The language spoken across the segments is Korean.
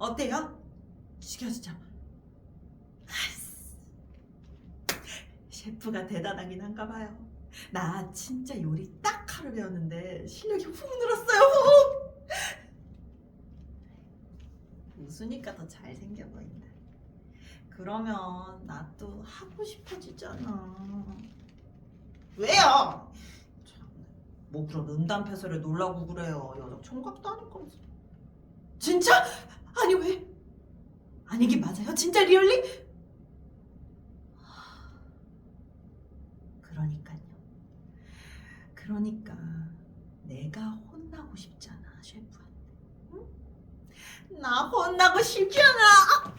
어때요? 죽여주죠. 아이씨. 셰프가 대단하긴 한가 봐요. 나 진짜 요리 딱 하루 배웠는데 실력이 훅 늘었어요. 훅. 웃으니까 더 잘생겨 보인다. 그러면 나 또 하고 싶어지잖아. 왜요? 참, 뭐 그런 음담패설에 놀라고 그래요. 여자 총각도 아니면서. 진짜? 아니 왜? 아니긴 맞아요? 진짜 리얼리? 하, 그러니까요. 그러니까 내가 혼나고 싶잖아 셰프한테. 응? 나 혼나고 싶잖아.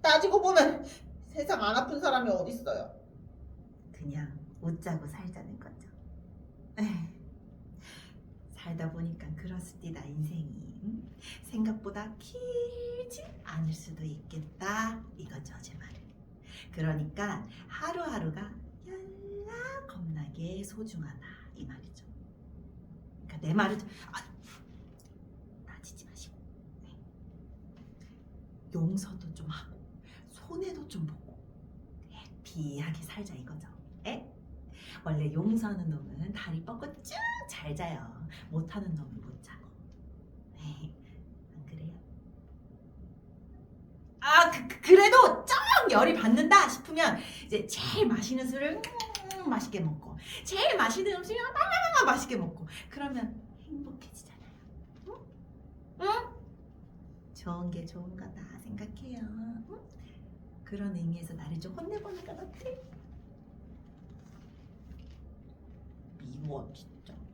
따지고 보면 세상 안 아픈 사람이 어딨어요. 그냥 웃자고 살자는 거죠. 에휴, 살다 보니까 그렇습니다 인생이 응? 생각보다 길지 않을 수도 있겠다 이거죠 제 말은. 그러니까 하루하루가 열나 겁나게 소중하다 이 말이죠. 그러니까 내 말을 좀- 아, 따지지 마시고 네. 용서도 좀 하고 손해도 좀 보고 해피하게 살자 이거죠. 에? 원래 용서하는 놈은 다리 뻗고 쭉 잘 자요. 못하는 놈은 못 자고. 에이, 안 그래요? 아, 그, 그- 그래도 좀 열이 받는다 싶으면 이제 제일 맛있는 술을 음, 맛있게 먹고 제일 맛있는 음식을 막 맛있게 먹고 그러면 행복해지잖아요. 응? 응? 좋은 게 좋은 거다 생각해요. 응? 그런 의미에서 나를 좀 혼내보는 건 어때? want done.